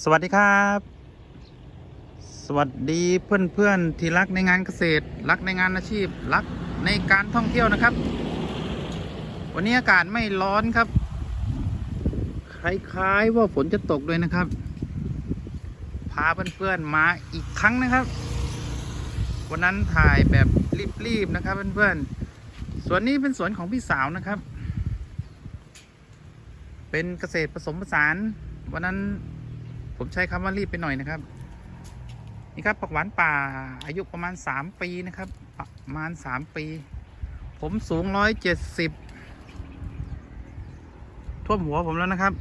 สวัสดีครับ สวัสดีเพื่อนเพื่อนๆที่รักในงานเกษตร รักในงานอาชีพ รักในการท่องเที่ยวนะครับ วันนี้อากาศไม่ร้อนครับ คล้ายๆว่าฝนจะตกด้วยนะครับ พาเพื่อนๆมาอีกครั้งนะครับ วันนั้นถ่ายแบบรีบๆนะครับเพื่อนๆสวนนี้เป็นสวนของพี่สาวนะครับ เป็นเกษตรผสมผสาน วันนั้น ผมใช้คำว่ารีบไปหน่อยนะครับ นี่ครับผักหวานป่าอายุประมาณสามปีนะครับ ประมาณสามปี ผมสูงร้อยเจ็ดสิบท่วมหัวผมแล้วนะครับ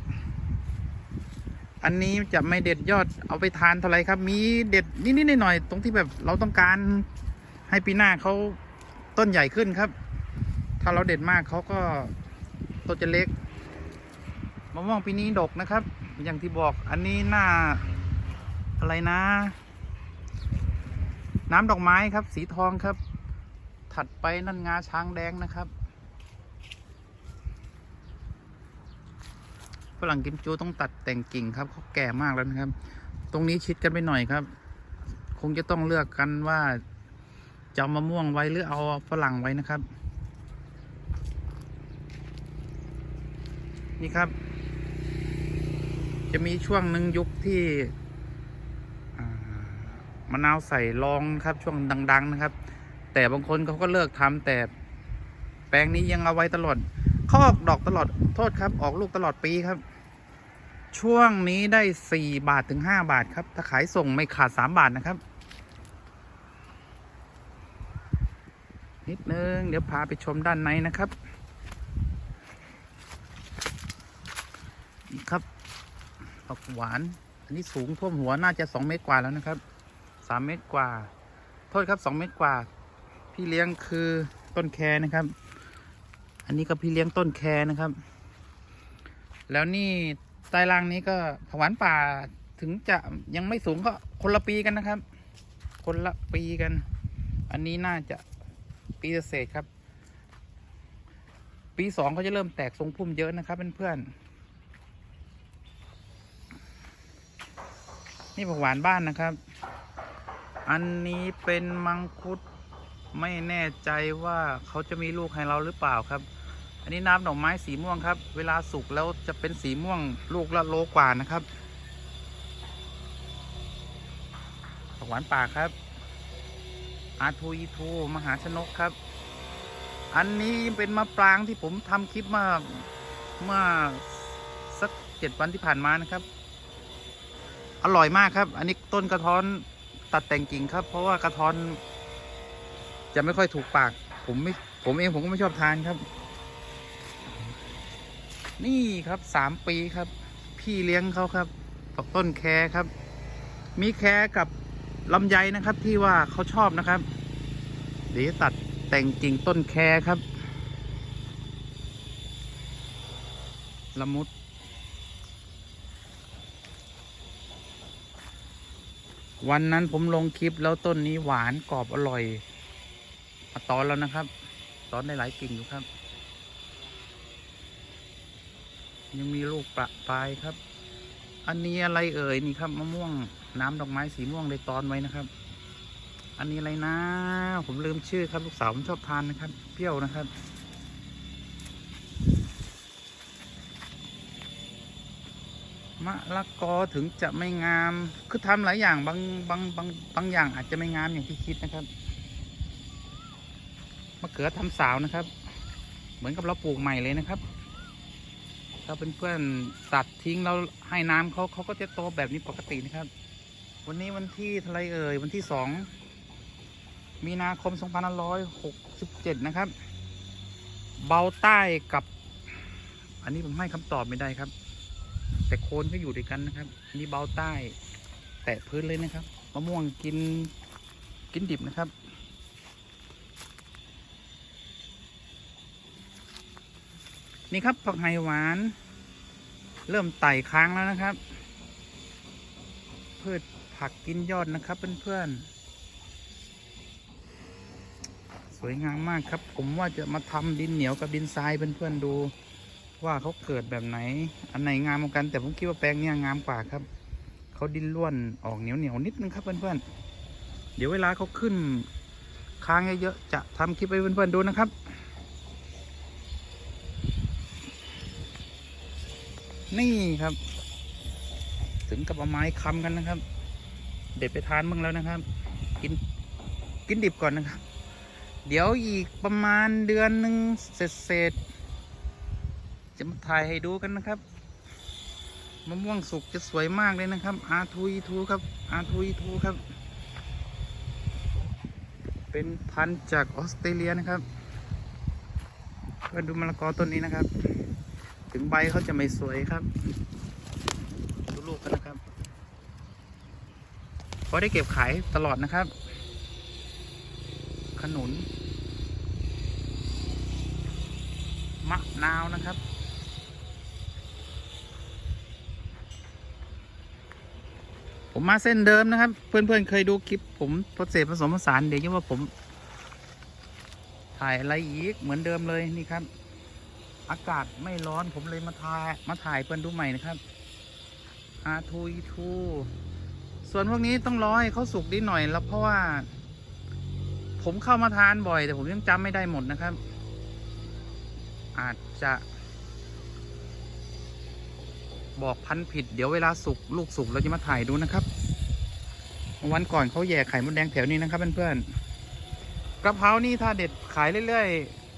อันนี้จะไม่เด็ดยอดเอาไปทานเท่าไรครับ มีเด็ดนิดๆหน่อยๆตรงที่แบบเราต้องการให้ปีหน้าเขาต้นใหญ่ขึ้นครับ ถ้าเราเด็ดมากเขาก็ต้นจะเล็กมะม่วงปีนี้ดกนะครับ อย่างที่บอกอันนี้หน้าอะไรนะ น้ำดอกไม้ครับ สีทองครับ ถัดไปนั่นงาช้างแดงนะครับฝรั่งกิมจูต้องตัดแต่งกิ่งครับเขาแก่มากแล้วนะครับ ตรงนี้ชิดกันไปหน่อยครับ คงจะต้องเลือกกันว่าจะมะม่วงไว้หรือเอาฝรั่งไว้นะครับ นี่ครับ จะมีช่วงหนึ่งยุคที่มะนาวใส่รองครับช่วงดัง ๆ นะครับ แต่บางคนเขาก็เลิกทำแต่แปลงนี้ยังเอาไว้ตลอดเขาออกดอกตลอดโทษครับ ออกลูกตลอดปีครับ ช่วงนี้ได้สี่บาทถึงห้าบาทครับ ถ้าขายส่งไม่ขาดสามบาทนะครับ นิดนึง เดี๋ยวพาไปชมด้านในนะครับ ครับ ผักหวาน อันนี้สูงท่วมหัวน่าจะสองเมตรกว่าแล้วนะครับสามเมตรกว่า โทษครับสองเมตรกว่า พี่เลี้ยงคือต้นแคนะครับ อันนี้ก็พี่เลี้ยงต้นแคนะครับ แล้วนี่ใต้ล่างนี้ก็ผักหวานป่าถึงจะยังไม่สูงก็คนละปีกันนะครับ คนละปีกัน อันนี้น่าจะปีเศษครับ ปีสองเขาจะเริ่มแตกทรงพุ่มเยอะนะครับเพื่อนๆ นี่ผักหวานบ้านนะครับ อันนี้เป็นมังคุดไม่แน่ใจว่าเขาจะมีลูกให้เราหรือเปล่าครับ อันนี้น้ำดอกไม้สีม่วงครับ เวลาสุกแล้วจะเป็นสีม่วงลูกละโลกว่านะครับผักหวานป่าครับ อาทูอีทูมหาชนกครับ อันนี้เป็นมะปรางที่ผมทำคลิปมื่อเมื่อสักเจ็ดวันที่ผ่านมานะครับ อร่อยมากครับ อันนี้ต้นกระท้อนตัดแต่งกิ่งครับ เพราะว่ากระท้อน จะไม่ค่อยถูกปาก ผมไม่ผมเองผมก็ไม่ชอบทานครับ นี่ครับสามปีครับ พี่เลี้ยงเขาครับต้นแคครับ มีแคกับลำไยนะครับ ที่ว่าเขาชอบนะครับเดี๋ยวตัดแต่งกิ่งต้นแคครับละมุด วันนั้นผมลงคลิปแล้วต้นนี้หวานกรอบอร่อยมาตอนแล้วนะครับ ตอนได้หลายกิ่งอยู่ครับ ยังมีลูกประปลายครับ อันนี้อะไรเอ่ยนี่ครับมะม่วงน้ำดอกไม้สีม่วงเลยตอนไว้นะครับ อันนี้อะไรนะ ผมลืมชื่อครับลูกสาวผมชอบทานนะครับ เปรี้ยวนะครับ มะละกอถึงจะไม่งาม คือทำหลายอย่างบางบางบางบางอย่างอาจจะไม่งามอย่างที่คิดนะครับมะเขือทำสาวนะครับ เหมือนกับเราปลูกใหม่เลยนะครับ ถ้าเป็นเพื่อนตัดทิ้งเราให้น้ำเขาเขาก็จะโตแบบนี้ปกตินะครับ วันนี้วันที่ท่าไรเอ่ยวันที่สองมีนาคม2567 นะครับ เบาใต้กับ อันนี้ผมให้คำตอบไม่ได้ครับ แต่โคนก็อยู่ด้วยกันนะครับอันนี่เบาใต้ แตะพื้นเลยนะครับมะม่วงกินกินดิบนะครับ นี่ครับผักไฮหวาน เริ่มไต่ค้างแล้วนะครับ พืชผักกินยอดนะครับเพื่อนๆสวยงามมากครับ ผมว่าจะมาทำดินเหนียวกับดินทรายเพื่อนๆดู ว่าเขาเกิดแบบไหน อันไหนงามกัน แต่ผมคิดว่าแปลงเนี้ยงามกว่าครับ เขาดิ้นร่วนออกเหนียวเหนียวนิดนึงครับเพื่อนๆ เดี๋ยวเวลาเขาขึ้นค้างเยอะๆจะทำคลิปให้เพื่อนๆดูนะครับ นี่ครับ ถึงกับเอาไม้ค้ำกันนะครับ เด็ดไปทานบ้างแล้วนะครับ กินกินดิบก่อนนะครับ เดี๋ยวอีกประมาณเดือนหนึ่งเสร็จ จะมาถ่ายให้ดูกันนะครับมะม่วงสุกจะสวยมากเลยนะครับอาทูอีทูครับอาทูอีทูครับ เป็นพันธุ์จากออสเตรเลียนะครับมาดูมะละกอต้นนี้นะครับ ถึงใบเขาจะไม่สวยครับ ดูลูกกันนะครับเพอได้เก็บขายตลอดนะครับ ขนุน มะนาวนะครับ ผมมาเส้นเดิมนะครับ เพื่อนๆเคยดูคลิป ผมโปรเซสผสมผสานเดี๋ยวจะว่าผม ถ่ายอะไรอีกเหมือนเดิมเลยนี่ครับ อากาศไม่ร้อนผมเลยมาถ่ายมาถ่ายเพื่อนดูใหม่นะครับ R2 E2 ส่วนพวกนี้ต้องรอให้เขาสุกนิดหน่อยแล้วเพราะว่า ผมเข้ามาทานบ่อย แต่ผมยังจำไม่ได้หมดนะครับ อาจจะ บอกพันผิดเดี๋ยวเวลาสุกลูกสุกเราจะมาถ่ายดูนะครับ วันก่อนเขาแย่ไข่มดแดงแถวนี้นะครับเพื่อนๆกระเพรานี่ถ้าเด็ดขายเรื่อย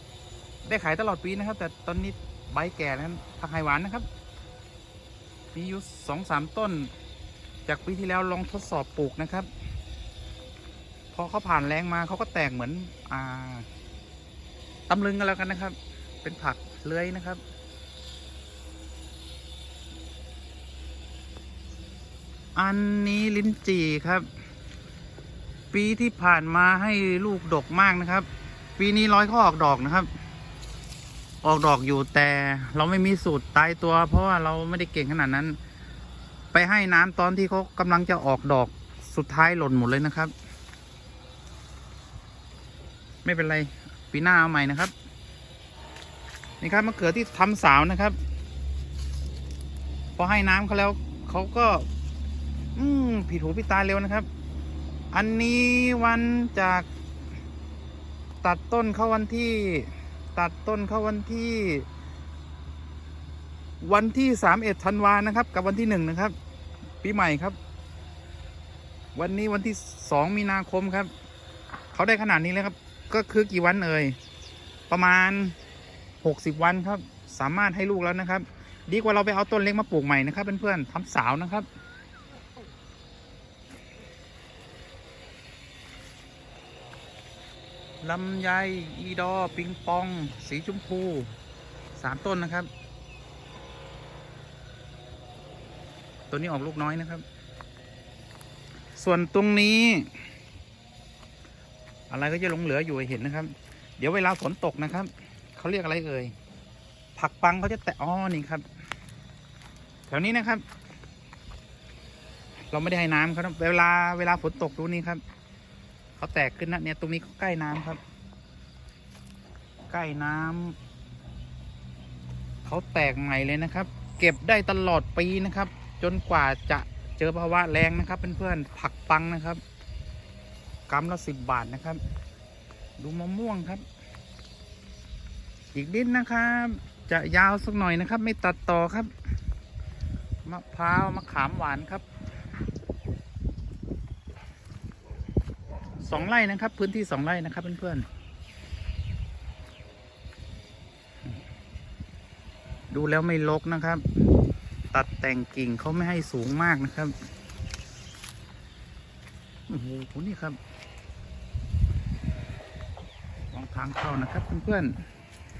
ๆ ได้ขายตลอดปีนะครับ แต่ตอนนี้ใบแก่นั้นผักไฮหวานนะครับ มีอยู่สองสามต้น จากปีที่แล้วลองทดสอบปลูกนะครับพอเขาผ่านแรงมาเขาก็แตกเหมือนอ่าตำลึงกันแล้วกันนะครับ เป็นผักเลื้อยนะครับ อันนี้ลิ้นจี่ครับ ปีที่ผ่านมาให้ลูกดกมากนะครับ ปีนี้ร้อยเขาออกดอกนะครับ ออกดอกอยู่แต่เราไม่มีสูตรตายตัว เพราะว่าเราไม่ได้เก่งขนาดนั้น ไปให้น้ำตอนที่เขากำลังจะออกดอกสุดท้ายหล่นหมดเลยนะครับ ไม่เป็นไร ปีหน้าเอาใหม่นะครับ นี่ครับมะเขือที่ทำสาวนะครับ พอให้น้ำเขาแล้วเขาก็ อืมผิดหูผิดตาเร็วนะครับ อันนี้วันจากตัดต้นเข้าวันที่ ตัดต้นเข้าวันที่ วันที่สามเอ็ดธันวานะครับ กับวันที่หนึ่งนะครับ ปีใหม่ครับ วันนี้วันที่สองมีนาคมครับ เขาได้ขนาดนี้เลยครับ ก็คือกี่วันเอ่ยประมาณหกสิบวันครับ สามารถให้ลูกแล้วนะครับ ดีกว่าเราไปเอาต้นเล็กมาปลูกใหม่นะครับเพื่อนๆทำสาวนะครับ ลำไย อีดอ ปิงปอง สีชมพูสามต้นนะครับ ตัวนี้ออกลูกน้อยนะครับ ส่วนตรงนี้ อะไรก็จะหลงเหลืออยู่เห็นนะครับ เดี๋ยวเวลาฝนตกนะครับ เขาเรียกอะไรเอ่ย ผักปังเขาจะแตะอ้อนี่ครับ แถวนี้นะครับ เราไม่ได้ให้น้ำเขานะเวลาเวลาฝนตกดูนี่ครับ เขาแตกขึ้นนะเนี่ยตรงนี้เขาใกล้น้ำครับ ใกล้น้ำเขาแตกใหม่เลยนะครับ เก็บได้ตลอดปีนะครับ จนกว่าจะเจอภาวะแรงนะครับเพื่อนๆผักปังนะครับกำละสิบบาทนะครับ ดูมะม่วงครับ อีกนิดนะครับ จะยาวสักหน่อยนะครับ ไม่ตัดต่อครับมะพร้าวมะขามหวานครับ สองไร่นะครับ พื้นที่สองไร่นะครับเพื่อนๆดูแล้วไม่ลกนะครับ ตัดแต่งกิ่งเขาไม่ให้สูงมากนะครับโอ้โหนี่ครับมองทางเข้านะครับเพื่อน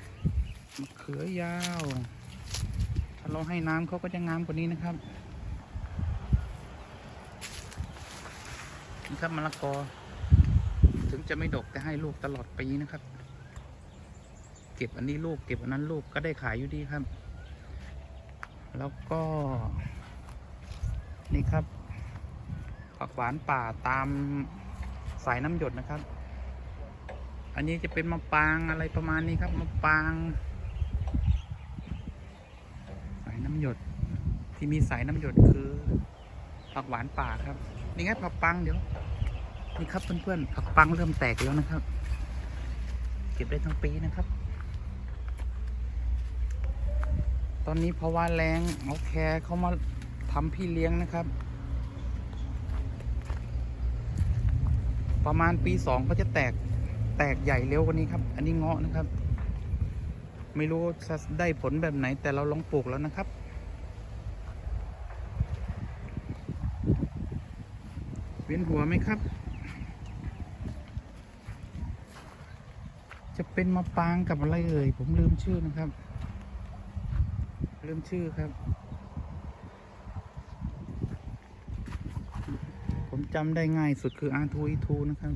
ๆมะเขือยาว ถ้าเราให้น้ำเขาก็จะงามกว่านี้นะครับนี่ครับมะละกอ จะไม่ดกแต่ให้ลูกตลอดปีนะครับ เก็บอันนี้ลูกเก็บอันนั้นลูกก็ได้ขายอยู่ดีครับ แล้วก็ นี่ครับผักหวานป่าตามสายน้ำหยดนะครับ อันนี้จะเป็นมะปรางอะไรประมาณนี้ครับมะปราง สายน้ำหยด ที่มีสายน้ำหยดคือผักหวานป่าครับ นี่ไงผักปังเดี๋ยว นี่ครับเพื่อนๆผักปังเริ่มแตกแล้วนะครับ เก็บได้ทั้งปีนะครับ ตอนนี้เพราะว่าแรงเอาแคร์เขามาทำพี่เลี้ยงนะครับ ประมาณปีสองเขาจะแตกแตกใหญ่เร็วกว่านี้ครับ อันนี้เงาะนะครับ ไม่รู้จะได้ผลแบบไหนแต่เราลองปลูกแล้วนะครับเวียนหัวไหมครับ จะเป็นมะปรางกับอะไรเอ่ยผมลืมชื่อนะครับ ลืมชื่อครับ ผมจำได้ง่ายสุดคือ R2 E2 นะครับ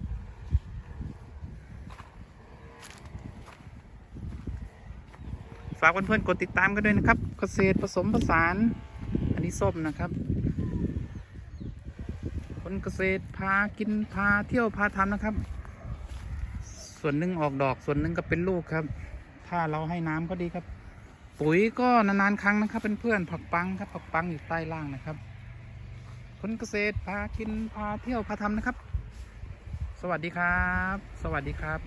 ฝากเพื่อนๆกดติดตามกันด้วยนะครับ เกษตรผสมผสาน อันนี้ส้มนะครับ คนเกษตรพากินพาเที่ยวพาทำนะครับ ส่วนหนึ่งออกดอกส่วนหนึ่งก็เป็นลูกครับ ถ้าเราให้น้ำก็ดีครับ ปุ๋ยก็นานๆครั้งนะครับเพื่อนๆผักปังครับผักปังอยู่ใต้ล่างนะครับคนเกษตรพากินพาเที่ยวพาทำนะครับ สวัสดีครับ สวัสดีครับ